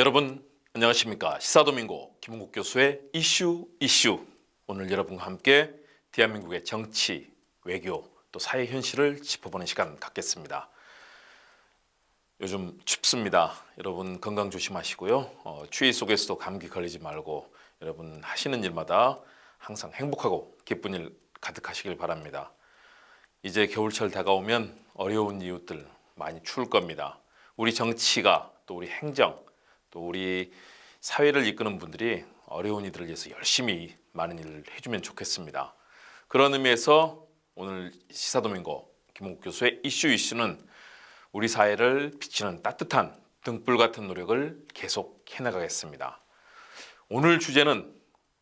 여러분 안녕하십니까 시사도민고 김은국 교수의 이슈 이슈 오늘 여러분과 함께 대한민국의 정치 외교 또 사회 현실을 짚어보는 시간 갖겠습니다. 요즘 춥습니다. 여러분 건강 조심하시고요. 어, 추위 속에서도 감기 걸리지 말고 여러분 하시는 일마다 항상 행복하고 기쁜 일 가득하시길 바랍니다. 이제 겨울철 다가오면 어려운 이웃들 많이 추울 겁니다. 우리 정치가 또 우리 행정 또 우리 사회를 이끄는 분들이 어려운 이들을 위해서 열심히 많은 일을 해주면 좋겠습니다. 그런 의미에서 오늘 시사도민고 김홍국 교수의 이슈 이슈는 우리 사회를 비치는 따뜻한 등불 같은 노력을 계속 해나가겠습니다. 오늘 주제는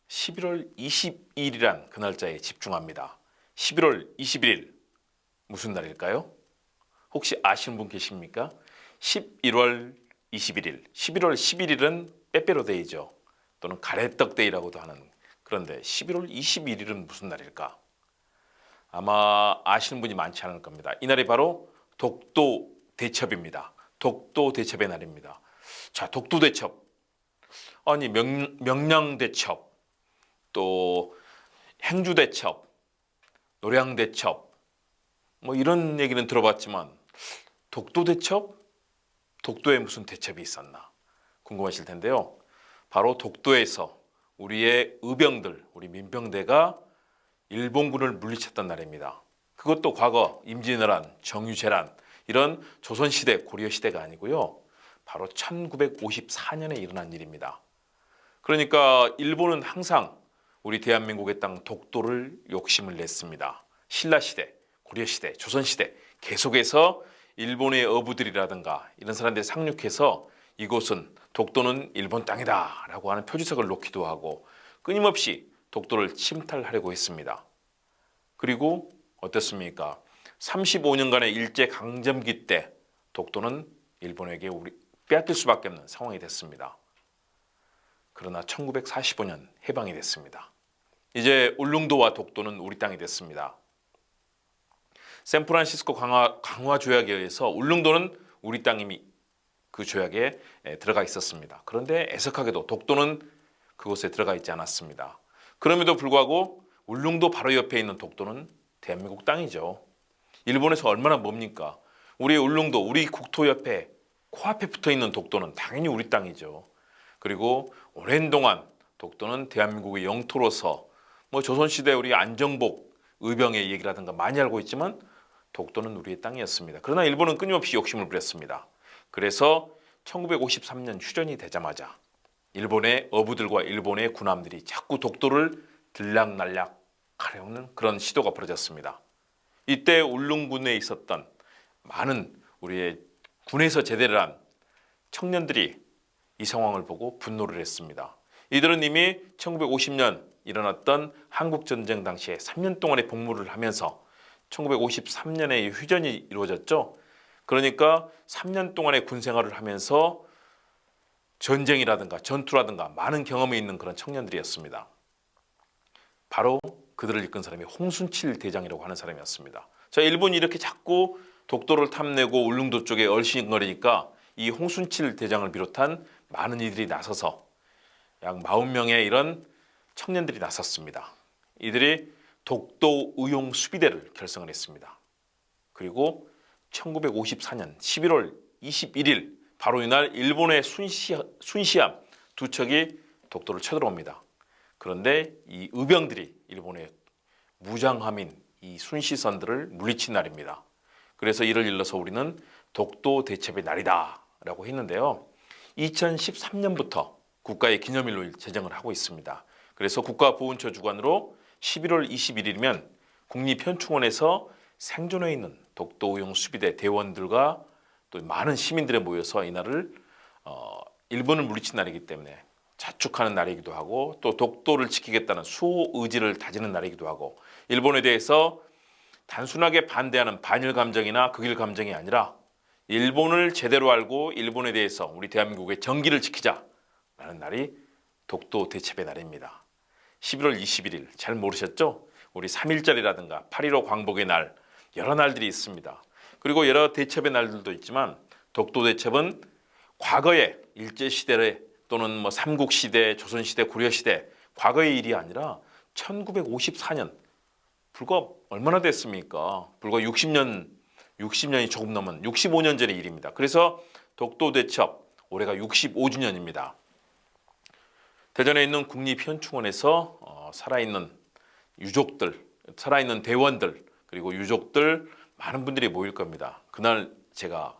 11월 22일이란 그 날짜에 집중합니다. 11월 21일 무슨 날일까요? 혹시 아시는 분 계십니까? 11월 21일, 11월 11일은 빼빼로데이죠. 또는 가래떡데이라고도 하는 그런데 11월 21일은 무슨 날일까? 아마 아시는 분이 많지 않을 겁니다. 이날이 바로 독도 대첩입니다. 독도 대첩의 날입니다. 자, 독도 대첩. 아니 명, 명량 대첩, 또 행주 대첩, 노량 대첩, 뭐 이런 얘기는 들어봤지만 독도 대첩, 독도에 무슨 대첩이 있었나 궁금하실 텐데요. 바로 독도에서 우리의 의병들, 우리 민병대가 일본군을 물리쳤던 날입니다. 그것도 과거 임진왜란, 정유재란 이런 조선시대, 고려시대가 아니고요. 바로 1954년에 일어난 일입니다. 그러니까 일본은 항상 우리 대한민국의 땅 독도를 욕심을 냈습니다. 신라 시대, 고려 시대, 조선 시대 계속해서 일본의 어부들이라든가 이런 사람들이 상륙해서 이곳은 독도는 일본 땅이다라고 하는 표지석을 놓기도 하고 끊임없이 독도를 침탈하려고 했습니다. 그리고 어떻습니까? 35년간의 일제 강점기 때 독도는 일본에게 우리 빼앗길 수밖에 없는 상황이 됐습니다. 그러나 1945년 해방이 됐습니다. 이제 울릉도와 독도는 우리 땅이 됐습니다. 샌프란시스코 강화, 강화 조약에 의해서 울릉도는 우리 땅임이 그 조약에 들어가 있었습니다. 그런데 애석하게도 독도는 그곳에 들어가 있지 않았습니다. 그럼에도 불구하고 울릉도 바로 옆에 있는 독도는 대한민국 땅이죠. 일본에서 얼마나 멉니까? 우리 울릉도, 우리 국토 옆에 코앞에 붙어 있는 독도는 당연히 우리 땅이죠. 그리고 오랜 동안 독도는 대한민국의 영토로서 뭐 조선시대 우리 안정복 의병의 얘기라든가 많이 알고 있지만 독도는 우리의 땅이었습니다. 그러나 일본은 끊임없이 욕심을 부렸습니다. 그래서 1953년 휴전이 되자마자 일본의 어부들과 일본의 군함들이 자꾸 독도를 들락날락 하려는 그런 시도가 벌어졌습니다. 이때 울릉군에 있었던 많은 우리의 군에서 제대를 한 청년들이 이 상황을 보고 분노를 했습니다. 이들은 이미 1950년 일어났던 한국 전쟁 당시에 3년 동안의 복무를 하면서 1953년에 휴전이 이루어졌죠. 그러니까 3년 동안의 군 생활을 하면서 전쟁이라든가 전투라든가 많은 경험이 있는 그런 청년들이었습니다. 바로 그들을 이끈 사람이 홍순칠 대장이라고 하는 사람이었습니다. 자, 일본이 이렇게 자꾸 독도를 탐내고 울릉도 쪽에 얼씬거리니까 이 홍순칠 대장을 비롯한 많은 이들이 나서서 약 40명의 이런 청년들이 나섰습니다. 이들이 독도 의용 수비대를 결성을 했습니다. 그리고 1954년 11월 21일 바로 이날 일본의 순시, 순시함 두 척이 독도를 쳐들어옵니다. 그런데 이 의병들이 일본의 무장함인 이 순시선들을 물리친 날입니다. 그래서 이를 일러서 우리는 독도 대첩의 날이다라고 했는데요. 2013년부터 국가의 기념일로 제정을 하고 있습니다. 그래서 국가보훈처 주관으로 11월 21일이면 국립현충원에서 생존해 있는 독도용 수비대 대원들과 또 많은 시민들이 모여서 이날을 어, 일본을 물리친 날이기 때문에 자축하는 날이기도 하고 또 독도를 지키겠다는 수호 의지를 다지는 날이기도 하고 일본에 대해서 단순하게 반대하는 반일 감정이나 극일 감정이 아니라 일본을 제대로 알고 일본에 대해서 우리 대한민국의 정기를 지키자라는 날이 독도 대첩의 날입니다. 11월 21일 잘 모르셨죠? 우리 3.1절이라든가 8.15 광복의 날 여러 날들이 있습니다. 그리고 여러 대첩의 날들도 있지만 독도 대첩은 과거의 일제 시대 또는 뭐 삼국 시대, 조선 시대, 고려 시대 과거의 일이 아니라 1954년 불과 얼마나 됐습니까? 불과 60년 60년이 조금 넘은 65년 전의 일입니다. 그래서 독도 대첩 올해가 65주년입니다. 대전에 있는 국립현충원에서 어, 살아있는 유족들, 살아있는 대원들 그리고 유족들 많은 분들이 모일 겁니다. 그날 제가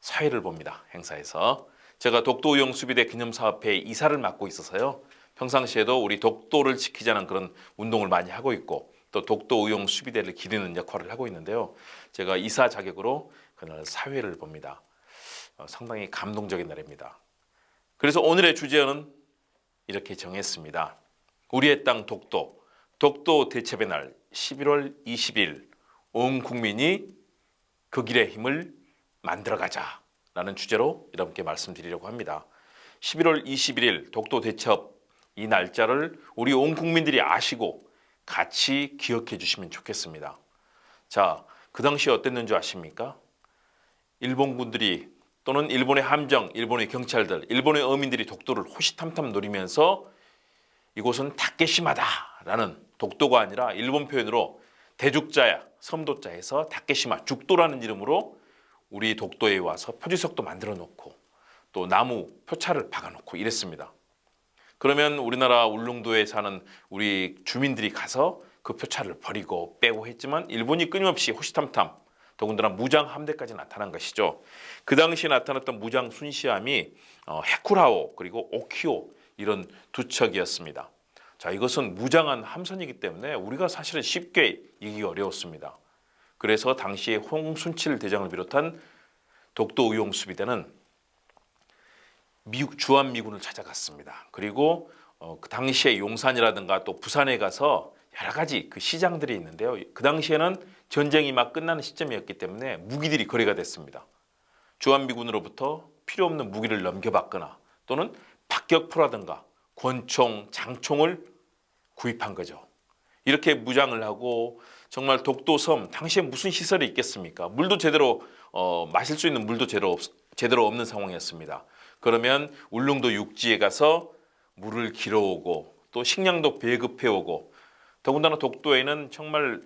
사회를 봅니다. 행사에서 제가 독도의용 수비대 기념사업회 이사를 맡고 있어서요. 평상시에도 우리 독도를 지키자는 그런 운동을 많이 하고 있고 또 독도 의용 수비대를 기리는 역할을 하고 있는데요. 제가 이사 자격으로 그날 사회를 봅니다. 어, 상당히 감동적인 날입니다. 그래서 오늘의 주제는 이렇게 정했습니다. 우리의 땅 독도, 독도 대첩의 날 11월 20일 온 국민이 그 길의 힘을 만들어가자 라는 주제로 여러분께 말씀드리려고 합니다. 11월 21일 독도 대첩 이 날짜를 우리 온 국민들이 아시고 같이 기억해 주시면 좋겠습니다. 자, 그 당시 어땠는지 아십니까? 일본군들이 또는 일본의 함정, 일본의 경찰들, 일본의 어민들이 독도를 호시탐탐 노리면서 이곳은 다케시마다라는 독도가 아니라 일본 표현으로 대죽자야, 섬도자에서 다케시마, 죽도라는 이름으로 우리 독도에 와서 표지석도 만들어 놓고 또 나무 표차를 박아 놓고 이랬습니다. 그러면 우리나라 울릉도에 사는 우리 주민들이 가서 그 표차를 버리고 빼고 했지만 일본이 끊임없이 호시탐탐 더군다나 무장 함대까지 나타난 것이죠. 그 당시 나타났던 무장 순시함이 어, 헤쿠라오 그리고 오키오 이런 두 척이었습니다. 자 이것은 무장한 함선이기 때문에 우리가 사실은 쉽게 이기기 어려웠습니다. 그래서 당시에 홍순칠 대장을 비롯한 독도 의용 수비대는 미국 주한 미군을 찾아갔습니다. 그리고 어, 그 당시에 용산이라든가 또 부산에 가서 여러 가지 그 시장들이 있는데요. 그 당시에는 전쟁이 막 끝나는 시점이었기 때문에 무기들이 거래가 됐습니다. 주한미군으로부터 필요 없는 무기를 넘겨받거나 또는 박격포라든가 권총, 장총을 구입한 거죠. 이렇게 무장을 하고 정말 독도섬 당시에 무슨 시설이 있겠습니까? 물도 제대로 어, 마실 수 있는 물도 제대로, 없, 제대로 없는 상황이었습니다. 그러면 울릉도 육지에 가서 물을 길어오고 또 식량도 배급해오고 더군다나 독도에는 정말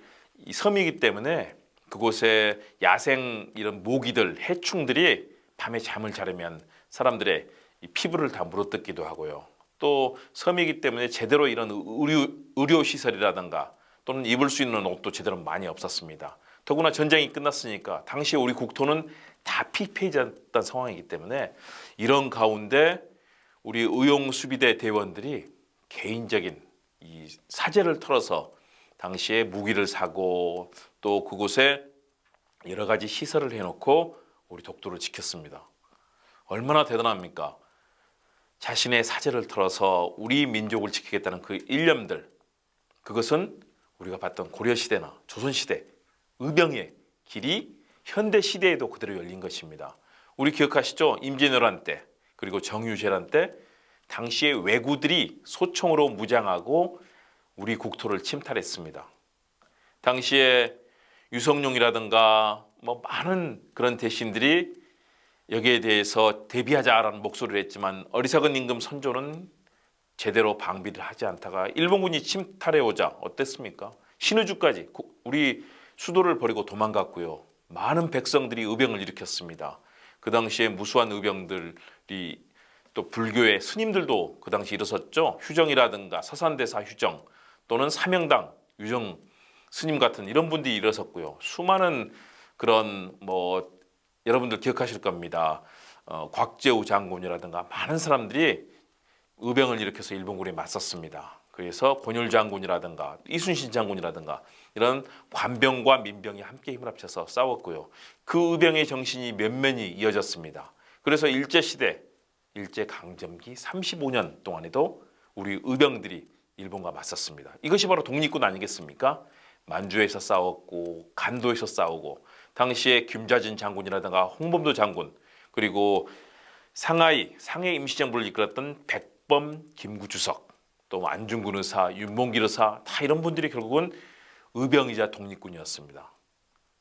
이 섬이기 때문에 그곳에 야생 이런 모기들, 해충들이 밤에 잠을 자려면 사람들의 이 피부를 다 물어뜯기도 하고요. 또 섬이기 때문에 제대로 이런 의료, 의료 시설이라든가 또는 입을 수 있는 옷도 제대로 많이 없었습니다. 더구나 전쟁이 끝났으니까 당시 우리 국토는 다 피폐해졌던 상황이기 때문에 이런 가운데 우리 의용 수비대 대원들이 개인적인 이 사재를 털어서 당시에 무기를 사고 또 그곳에 여러 가지 시설을 해놓고 우리 독도를 지켰습니다. 얼마나 대단합니까? 자신의 사재를 털어서 우리 민족을 지키겠다는 그 일념들 그것은 우리가 봤던 고려 시대나 조선 시대 의병의 길이 현대 시대에도 그대로 열린 것입니다. 우리 기억하시죠? 임진왜란 때 그리고 정유재란 때 당시에 왜구들이 소총으로 무장하고 우리 국토를 침탈했습니다. 당시에 유성룡이라든가 뭐 많은 그런 대신들이 여기에 대해서 대비하자라는 목소리를 했지만 어리석은 임금 선조는 제대로 방비를 하지 않다가 일본군이 침탈해 오자 어땠습니까? 신의주까지 우리 수도를 버리고 도망갔고요. 많은 백성들이 의병을 일으켰습니다. 그 당시에 무수한 의병들이 또 불교의 스님들도 그 당시 일어섰죠. 휴정이라든가 서산대사 휴정 또는 사명당 유정 스님 같은 이런 분들이 일어섰고요. 수많은 그런 뭐 여러분들 기억하실 겁니다. 어, 곽재우 장군이라든가 많은 사람들이 의병을 일으켜서 일본군에 맞섰습니다. 그래서 권율 장군이라든가 이순신 장군이라든가 이런 관병과 민병이 함께 힘을 합쳐서 싸웠고요. 그 의병의 정신이 면면이 이어졌습니다. 그래서 일제 시대, 일제 강점기 35년 동안에도 우리 의병들이 일본과 맞섰습니다. 이것이 바로 독립군 아니겠습니까? 만주에서 싸웠고 간도에서 싸우고 당시에 김좌진 장군이라든가 홍범도 장군 그리고 상하이 상해 임시정부를 이끌었던 백범 김구주석 또 안중근 의사 윤봉길 의사 다 이런 분들이 결국은 의병이자 독립군이었습니다.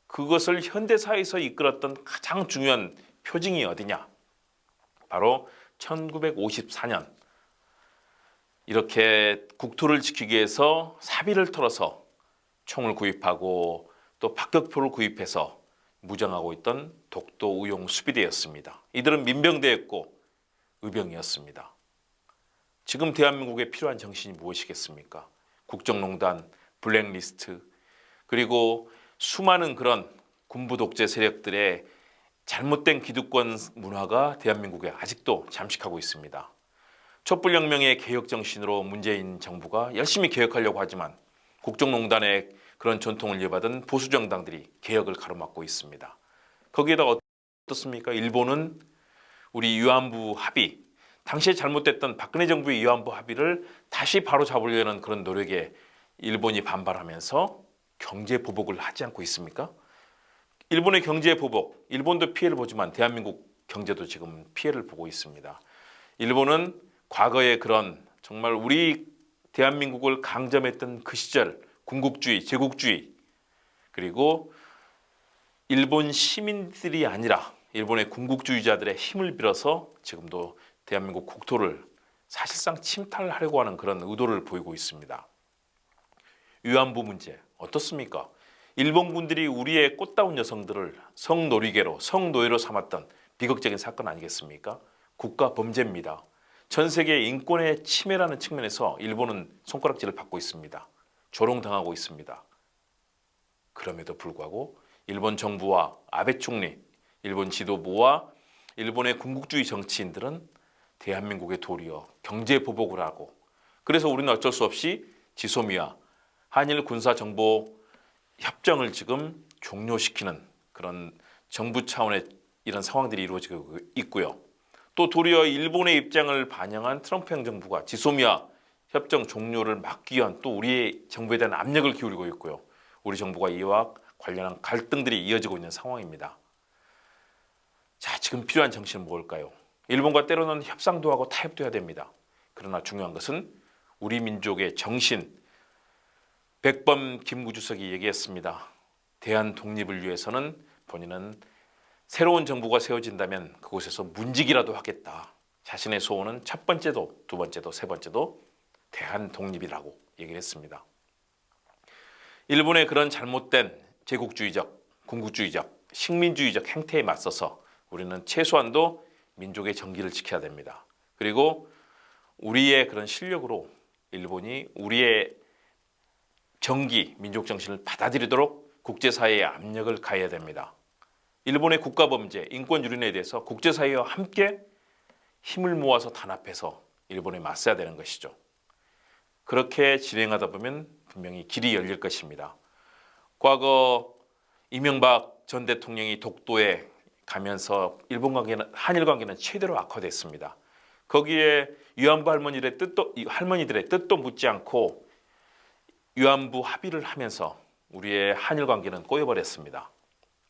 그것을 현대사에서 이끌었던 가장 중요한 표징이 어디냐? 바로 1954년 이렇게 국토를 지키기 위해서 사비를 털어서 총을 구입하고 또 박격포를 구입해서 무장하고 있던 독도 의용 수비대였습니다. 이들은 민병대였고 의병이었습니다. 지금 대한민국에 필요한 정신이 무엇이겠습니까? 국정농단, 블랙리스트, 그리고 수많은 그런 군부 독재 세력들의 잘못된 기득권 문화가 대한민국에 아직도 잠식하고 있습니다. 촛불혁명의 개혁 정신으로 문재인 정부가 열심히 개혁하려고 하지만 국정농단의 그런 전통을 이어받은 보수 정당들이 개혁을 가로막고 있습니다. 거기에다 어떻습니까? 일본은 우리 위안부 합의, 당시에 잘못됐던 박근혜 정부의 위안부 합의를 다시 바로 잡으려는 그런 노력에 일본이 반발하면서 경제 보복을 하지 않고 있습니까? 일본의 경제 보복, 일본도 피해를 보지만 대한민국 경제도 지금 피해를 보고 있습니다. 일본은 과거에 그런 정말 우리 대한민국을 강점했던 그 시절 군국주의, 제국주의 그리고 일본 시민들이 아니라 일본의 군국주의자들의 힘을 빌어서 지금도 대한민국 국토를 사실상 침탈하려고 하는 그런 의도를 보이고 있습니다. 위안부 문제 어떻습니까? 일본군들이 우리의 꽃다운 여성들을 성놀이개로 성노예로 삼았던 비극적인 사건 아니겠습니까? 국가 범죄입니다. 전 세계 인권의 침해라는 측면에서 일본은 손가락질을 받고 있습니다. 조롱당하고 있습니다. 그럼에도 불구하고 일본 정부와 아베 총리, 일본 지도부와 일본의 군국주의 정치인들은 대한민국의 도리어 경제 보복을 하고 그래서 우리는 어쩔 수 없이 지소미아 한일 군사 정보 협정을 지금 종료시키는 그런 정부 차원의 이런 상황들이 이루어지고 있고요. 또 도리어 일본의 입장을 반영한 트럼프 행정부가 지소미아 협정 종료를 막기 위한 또 우리의 정부에 대한 압력을 기울이고 있고요. 우리 정부가 이와 관련한 갈등들이 이어지고 있는 상황입니다. 자, 지금 필요한 정신은 뭘까요? 일본과 때로는 협상도 하고 타협도 해야 됩니다. 그러나 중요한 것은 우리 민족의 정신, 백범 김구 주석이 얘기했습니다. 대한 독립을 위해서는 본인은 새로운 정부가 세워진다면 그곳에서 문직이라도 하겠다. 자신의 소원은 첫 번째도 두 번째도 세 번째도 대한 독립이라고 얘기를 했습니다. 일본의 그런 잘못된 제국주의적, 군국주의적, 식민주의적 행태에 맞서서 우리는 최소한도 민족의 정기를 지켜야 됩니다. 그리고 우리의 그런 실력으로 일본이 우리의 정기, 민족 정신을 받아들이도록 국제사회에 압력을 가해야 됩니다. 일본의 국가범죄, 인권 유린에 대해서 국제사회와 함께 힘을 모아서 단합해서 일본에 맞서야 되는 것이죠. 그렇게 진행하다 보면 분명히 길이 열릴 것입니다. 과거 이명박 전 대통령이 독도에 가면서 일본 관계는 한일 관계는 최대로 악화됐습니다. 거기에 위안부 할머니들의 뜻도 할머니들의 뜻도 묻지 않고 위안부 합의를 하면서 우리의 한일 관계는 꼬여버렸습니다.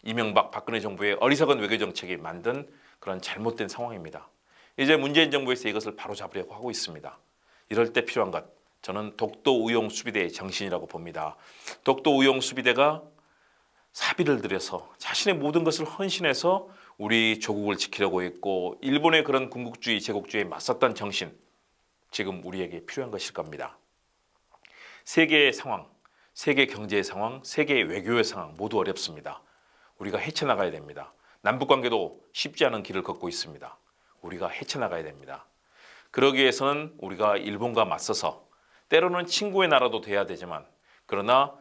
이명박 박근혜 정부의 어리석은 외교 정책이 만든 그런 잘못된 상황입니다. 이제 문재인 정부에서 이것을 바로잡으려고 하고 있습니다. 이럴 때 필요한 것 저는 독도 의용 수비대의 정신이라고 봅니다. 독도 의용 수비대가 사비를 들여서 자신의 모든 것을 헌신해서 우리 조국을 지키려고 했고 일본의 그런 군국주의 제국주의에 맞섰던 정신 지금 우리에게 필요한 것일 겁니다. 세계의 상황, 세계 경제의 상황, 세계 외교의 상황 모두 어렵습니다. 우리가 헤쳐나가야 됩니다. 남북 관계도 쉽지 않은 길을 걷고 있습니다. 우리가 헤쳐나가야 됩니다. 그러기 위해서는 우리가 일본과 맞서서 때로는 친구의 나라도 돼야 되지만 그러나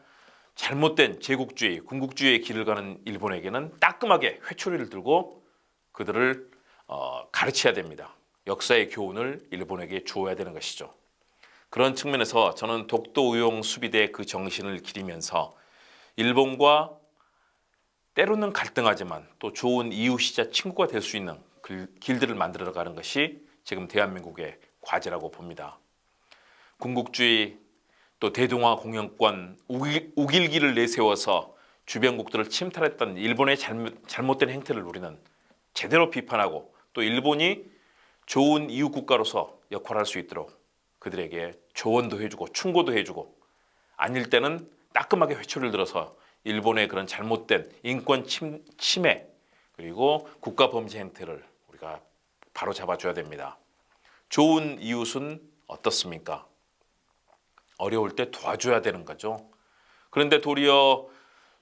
잘못된 제국주의, 군국주의의 길을 가는 일본에게는 따끔하게 회초리를 들고 그들을 어, 가르쳐야 됩니다. 역사의 교훈을 일본에게 주어야 되는 것이죠. 그런 측면에서 저는 독도 의용 수비대 그 정신을 기리면서 일본과 때로는 갈등하지만 또 좋은 이웃이자 친구가 될 수 있는 길들을 만들어 가는 것이 지금 대한민국의 과제라고 봅니다. 군국주의 또 대동아 공영권 우길, 우길기를 내세워서 주변국들을 침탈했던 일본의 잘못, 잘못 된 행태를 우리는 제대로 비판하고 또 일본이 좋은 이웃 국가로서 역할할 수 있도록 그들에게 조언도 해주고 충고도 해주고 아닐 때는 따끔하게 회초리를 들어서 일본의 그런 잘못된 인권 침, 침해 그리고 국가 범죄 행태를 우리가 바로 잡아줘야 됩니다. 좋은 이웃은 어떻습니까? 어려울 때 도와줘야 되는 거죠. 그런데 도리어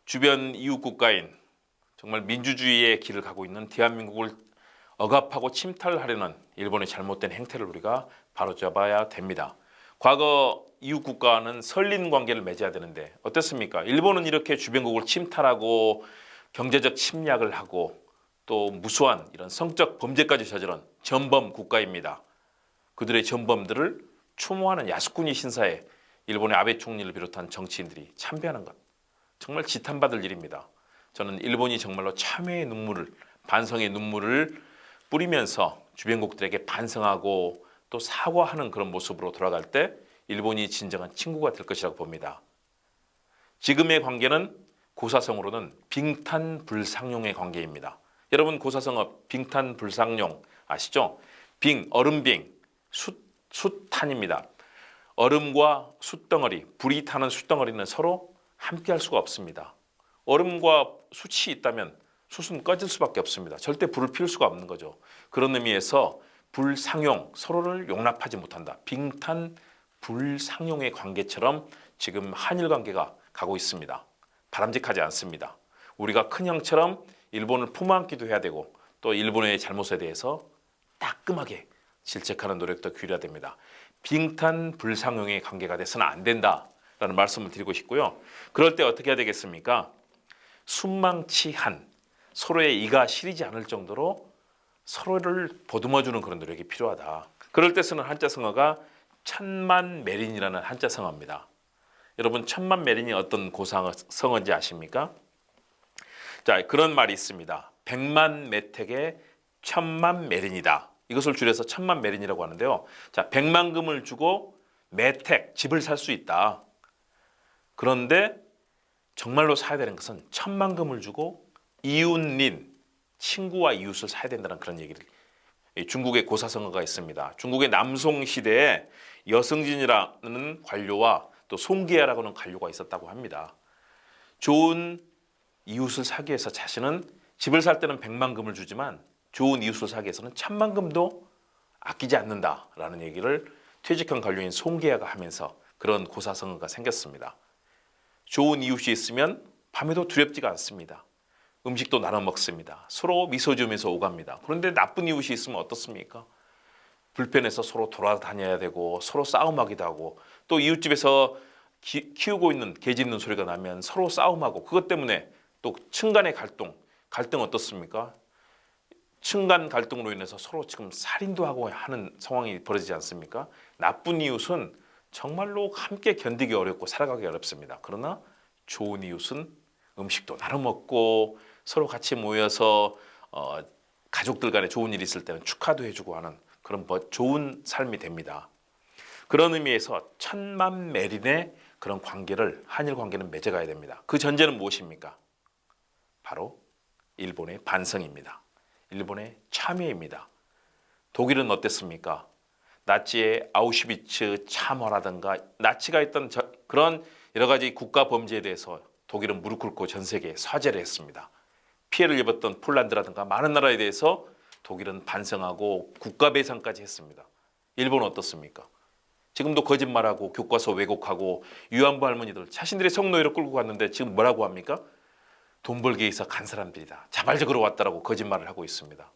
주변 이웃 국가인 정말 민주주의의 길을 가고 있는 대한민국을 억압하고 침탈하려는 일본의 잘못된 행태를 우리가 바로잡아야 됩니다. 과거 이웃 국가와는 설린 관계를 맺어야 되는데 어떻습니까? 일본은 이렇게 주변국을 침탈하고 경제적 침략을 하고 또 무수한 이런 성적 범죄까지 저지른 전범 국가입니다. 그들의 전범들을 추모하는 야스쿠니 신사에 일본의 아베 총리를 비롯한 정치인들이 참배하는 것 정말 지탄받을 일입니다. 저는 일본이 정말로 참회의 눈물을 반성의 눈물을 뿌리면서 주변국들에게 반성하고 또 사과하는 그런 모습으로 돌아갈 때 일본이 진정한 친구가 될 것이라고 봅니다. 지금의 관계는 고사성으로는 빙탄불상용의 관계입니다. 여러분 고사성어 빙탄불상용 아시죠? 빙 얼음빙 숯 숯탄입니다. 얼음과 숯덩어리, 불이 타는 숯덩어리는 서로 함께 할 수가 없습니다. 얼음과 숯이 있다면 숯은 꺼질 수밖에 없습니다. 절대 불을 피울 수가 없는 거죠. 그런 의미에서 불상용, 서로를 용납하지 못한다. 빙탄 불상용의 관계처럼 지금 한일 관계가 가고 있습니다. 바람직하지 않습니다. 우리가 큰 형처럼 일본을 품안기도 해야 되고 또 일본의 잘못에 대해서 따끔하게 질책하는 노력도 기울여야 됩니다. 빙탄 불상용의 관계가 돼서는 안 된다라는 말씀을 드리고 싶고요. 그럴 때 어떻게 해야 되겠습니까? 순망치한 서로의 이가 시리지 않을 정도로 서로를 보듬어주는 그런 노력이 필요하다. 그럴 때 쓰는 한자 성어가 천만 메린이라는 한자 성어입니다. 여러분 천만 메린이 어떤 고상어인지 아십니까? 자 그런 말이 있습니다. 백만 메택에 천만 메린이다. 이것을 줄여서 천만 메린이라고 하는데요. 자 백만금을 주고 메택 집을 살 수 있다. 그런데 정말로 사야 되는 것은 천만금을 주고 이웃린 친구와 이웃을 사야 된다는 그런 얘기를 이 중국의 고사성어가 있습니다. 중국의 남송 시대에 여승진이라는 관료와 또 송기야라고 하는 관료가 있었다고 합니다. 좋은 이웃을 사기 위해서 자신은 집을 살 때는 백만금을 주지만 좋은 이웃을 사기 위해서는 천만금도 아끼지 않는다라는 얘기를 퇴직한 관료인 송기야가 하면서 그런 고사성어가 생겼습니다. 좋은 이웃이 있으면 밤에도 두렵지가 않습니다. 음식도 나눠 먹습니다. 서로 미소 지으면서 오갑니다. 그런데 나쁜 이웃이 있으면 어떻습니까? 불편해서 서로 돌아다녀야 되고 서로 싸움하기도 하고 또 이웃집에서 기, 키우고 있는 개 짖는 소리가 나면 서로 싸움하고 그것 때문에 또 층간의 갈등, 갈등 어떻습니까? 층간 갈등으로 인해서 서로 지금 살인도 하고 하는 상황이 벌어지지 않습니까? 나쁜 이웃은 정말로 함께 견디기 어렵고 살아가기 어렵습니다. 그러나 좋은 이웃은 음식도 나눠 먹고 서로 같이 모여서 어, 가족들 간에 좋은 일이 있을 때는 축하도 해주고 하는 그런 뭐 좋은 삶이 됩니다. 그런 의미에서 천만 메린의 그런 관계를 한일 관계는 맺어가야 됩니다. 그 전제는 무엇입니까? 바로 일본의 반성입니다. 일본의 참여입니다. 독일은 어땠습니까? 나치의 아우슈비츠 참화라든가 나치가 했던 저, 그런 여러 가지 국가 범죄에 대해서 독일은 무릎 꿇고 전 세계에 사죄를 했습니다. 피해를 입었던 폴란드라든가 많은 나라에 대해서 독일은 반성하고 국가 배상까지 했습니다. 일본은 어떻습니까? 지금도 거짓말하고 교과서 왜곡하고 유한부 할머니들 자신들의 성노예로 끌고 갔는데 지금 뭐라고 합니까? 돈 벌기 위해서 간 사람들이다. 자발적으로 왔다라고 거짓말을 하고 있습니다.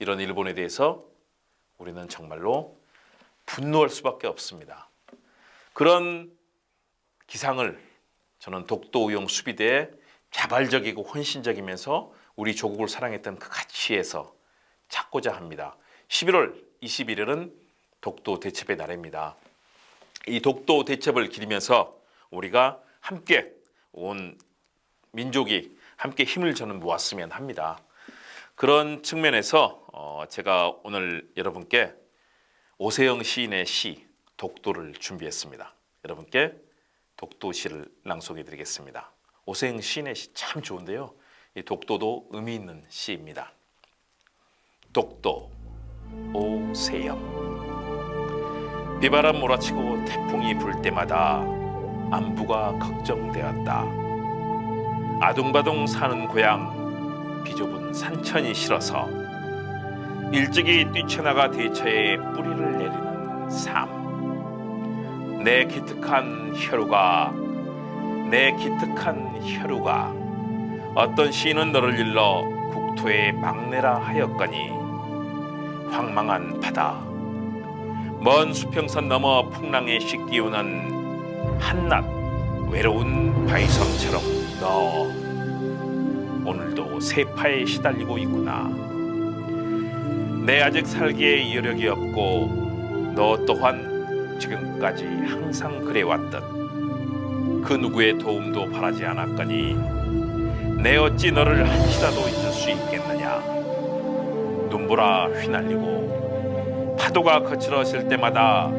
이런 일본에 대해서 우리는 정말로 분노할 수밖에 없습니다. 그런 기상을 저는 독도 우용 수비대에 자발적이고 헌신적이면서 우리 조국을 사랑했던 그 가치에서 찾고자 합니다. 11월 21일은 독도 대첩의 날입니다. 이 독도 대첩을 기리면서 우리가 함께 온 민족이 함께 힘을 저는 모았으면 합니다. 그런 측면에서 어 제가 오늘 여러분께 오세영 시인의 시 독도를 준비했습니다. 여러분께 독도시를 낭송해 드리겠습니다. 오세영 시인의 시 참 좋은데요. 이 독도도 의미 있는 시입니다. 독도 오세영 비바람 몰아치고 태풍이 불 때마다 안부가 걱정되었다. 아둥바둥 사는 고향 비좁은 산천이 싫어서 일찍이 뛰쳐나가 대처에 뿌리를 내리는 삶. 내 기특한 혈우가 내 기특한 혈우가 어떤 시인은 너를 일러 국토의 막내라 하였거니 황망한 바다 먼 수평선 너머 풍랑에 씻기우는 한낱 외로운 바위섬처럼 너 오늘도 세파에 시달리고 있구나. 내 아직 살기에 여력이 없고 너 또한 지금까지 항상 그래왔듯 그 누구의 도움도 바라지 않았거니 내 어찌 너를 한시라도 잊을 수 있겠느냐. 눈보라 휘날리고 파도가 거칠어질 때마다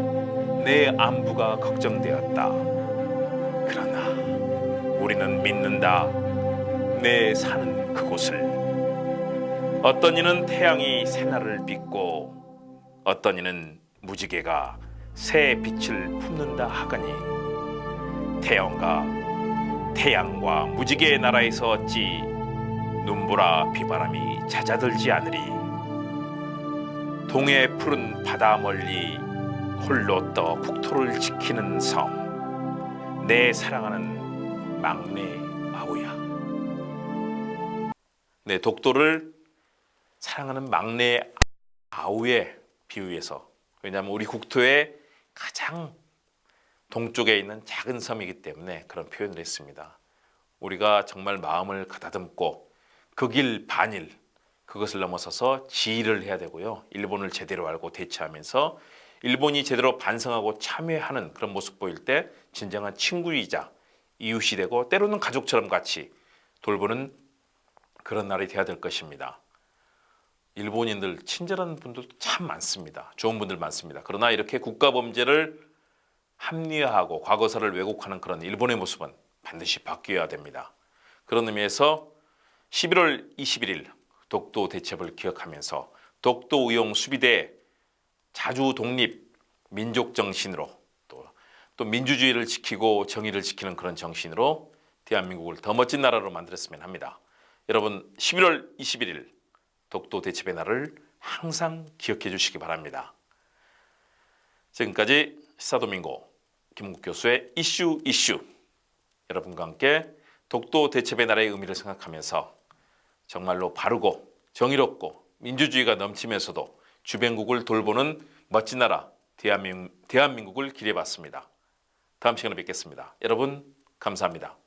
내 안부가 걱정되었다 우리는 믿는다. 내 사는 그곳을. 어떤 이는 태양이 새날을 빚고 어떤 이는 무지개가 새 빛을 품는다 하거니 태양과 태양과 무지개의 나라에서 어찌 눈보라 비바람이 잦아들지 않으리. 동해 푸른 바다 멀리 홀로 떠 국토를 지키는 섬내 사랑하는 막내 아우야 네 독도를 사랑하는 막내 아우의 비유해서 왜냐하면 우리 국토의 가장 동쪽에 있는 작은 섬이기 때문에 그런 표현을 했습니다. 우리가 정말 마음을 가다듬고 그길 반일 그것을 넘어서서 지휘를 해야 되고요. 일본을 제대로 알고 대처하면서 일본이 제대로 반성하고 참여하는 그런 모습 보일 때 진정한 친구이자 이웃이 되고 때로는 가족처럼 같이 돌보는 그런 날이 돼야 될 것입니다. 일본인들 친절한 분들도 참 많습니다. 좋은 분들 많습니다. 그러나 이렇게 국가 범죄를 합리화하고 과거사를 왜곡하는 그런 일본의 모습은 반드시 바뀌어야 됩니다. 그런 의미에서 11월 21일 독도 대첩을 기억하면서 독도 의용 수비대 자주 독립 민족 정신으로 또, 또 민주주의를 지키고 정의를 지키는 그런 정신으로 대한민국을 더 멋진 나라로 만들었으면 합니다. 여러분 11월 21일 독도 대첩의 날을 항상 기억해 주시기 바랍니다. 지금까지 시사도민고 김은국 교수의 이슈 이슈 여러분과 함께 독도 대첩의 날의 의미를 생각하면서 정말로 바르고 정의롭고 민주주의가 넘치면서도 주변국을 돌보는 멋진 나라 대한민국, 대한민국을 기대해봤습니다. 다음 시간에 뵙겠습니다. 여러분 감사합니다.